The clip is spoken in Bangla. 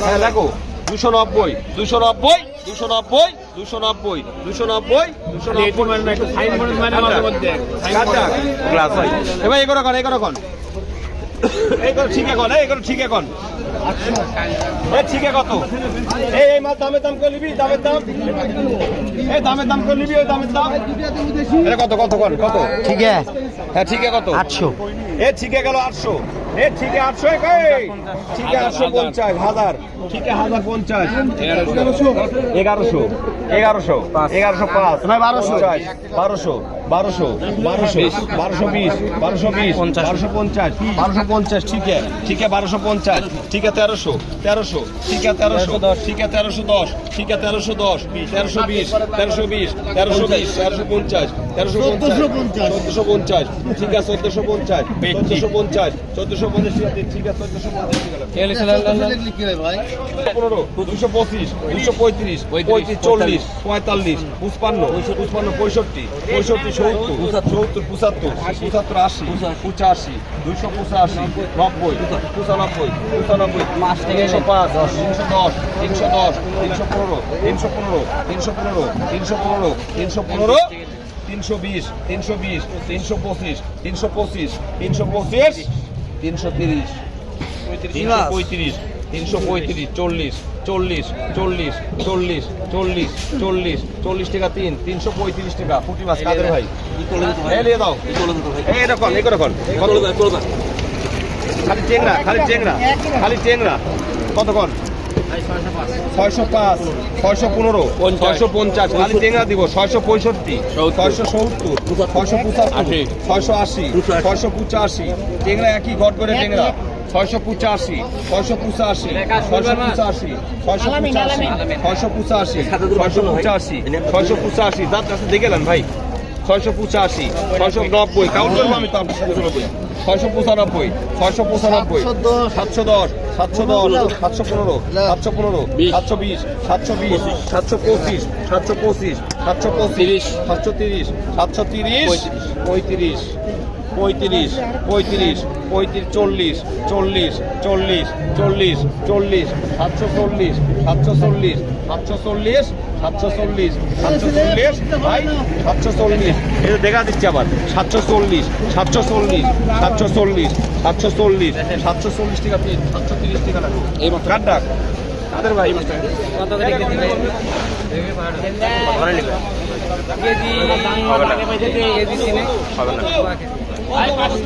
হ্যাঁ, দুশো নব্বই দুশো নব্বই দুশো নব্বই দুশো নব্বই দুশো নব্বই মানে দুশো নব্বই মানে আচ্ছা। আচ্ছা। মানে এবার এগারো কন এগারো কন এগুলো ঠিক এখন এগুলো ঠিক এখন। ঠিক কত? এই এই মাছ দামের দাম করে নিবি দামের দাম। এই দামের দাম করে নিবি ওই দামের দাম। কত কত কত কত? ঠিক আছে। হ্যাঁ ঠিক কত? আটশো। এ ঠিক গেল আটশো। এ ঠিক আটশো ঠিক আটশো পঞ্চাশ হাজার। ঠিক হাজার পঞ্চাশ। এগারোশো। এগারোশো। এগারোশো। এগারোশো পাঁচ। বারোশো। বারোশো। বারোশো বারোশো বারোশো বিশ বারোশো বিশ বারোশো পঞ্চাশ বারোশো পঞ্চাশ ঠিকে ঠিকে বারোশো পঞ্চাশ ঠিকে তেরোশো তেরোশো ঠিকে তেরোশো দশ। ঠিকে তেরোশো দশ ঠিকে তেরোশো দশ তেরোশো বিশ তেরোশো বিশ তেরোশো বিশ তেরোশো পঞ্চাশ তেরোশো পঞ্চাশ চোদ্দশো পঞ্চাশ। ঠিক আছে চোদ্দশো পঞ্চাশ চোদ্দশো পঞ্চাশ চোদ্দশো পঞ্চাশ ঠিক আছে চোদ্দশো পঞ্চাশ পনেরো দুশো পঁচিশ দুশো পঁয়ত্রিশ পঁয়ত্রিশ চল্লিশ পঁয়তাল্লিশ। পুষ্পান্ন পুষ্পান্ন পঁয়ষট্টি পঁয়ষট্টি সত্তর সত্তর পঁচাত্তর। পঁচাত্তর আশি। পঁচাশি। দুইশো পঁচাশি নব্বই পঁচানব্বই পঁচানব্বই তিনশো পাঁচ তিনশো দশ তিনশো দশ তিনশো পনেরো তিনশো পনেরো তিনশো পনেরো তিনশো পনেরো তিনশো পনেরো তিনশো বিশ তিনশো বিশ তিনশো পঁচিশ তিনশো পঁচিশ তিনশো পঁচিশ তিনশো তিরিশ পঁয়ত্রিশ তিনশো পঁয়ত্রিশ চল্লিশ চল্লিশ চল্লিশ চল্লিশ চল্লিশ চল্লিশ চল্লিশ টাকা তিন তিনশো পঁয়ত্রিশ টাকা। পুটি মাছ কাদের ভাই? নিয়ে দাও। এই এরকম খালি চেংরা খালি চেংরা খালি চেংরা কতক্ষণ ছয়শো পাঁচ ছয়শো পনেরো ছয়শো পঞ্চাশ। খালি চেংরা দিব ছয়শো পঁয়ষট্টি ছয়শো সত্তর ছয়শো পঁচাত্তর ছয়শো আশি ছয়শো পঁচাশি। চেংরা একই ঘট করে চেংরা ছয়শো পঁচাশি ছয়শো পঁচাশি ছয়শো পঁচাশি ছয়শো পঁচাশি ছয়শো পঁচাশি ছয়শো পঁচাশি ছয়শো পঁচাশি কাছে দেখে নেন ভাই। ছয়শো পঁচাশি ছয়শো নব্বই কাউন্ট করব আমি তো আপনার সাথে ছয়শো পঁচানব্বই ছয়শো পঁচানব্বই সাতশো দশ সাতশো দশ সাতশো পনেরো সাতশো পনেরো সাতশো বিশ সাতশো বিশ সাতশো পঁচিশ সাতশো পঁচিশ সাতশো পঁচিশ সাতশো তিরিশ সাতশো তিরিশ পঁয়ত্রিশ। পঁয়ত্রিশ পঁয়ত্রিশ পঁয়ত্রিশ চল্লিশ চল্লিশ চল্লিশ চল্লিশ চল্লিশ সাতশো চল্লিশ সাতশো চল্লিশ সাতশো চল্লিশ সাতশো চল্লিশ সাতশো চল্লিশ ভাই সাতশো চল্লিশ। এটা দেখা দিচ্ছি আবার। সাতশো চল্লিশ সাতশো চল্লিশ সাতশো চল্লিশ সাতশো চল্লিশ সাতশো চল্লিশ টাকা তিন সাতশো তিরিশ টাকা লাগবে। এই কার ডাক? কাদের ভাই মাত্র? হবে না। 来还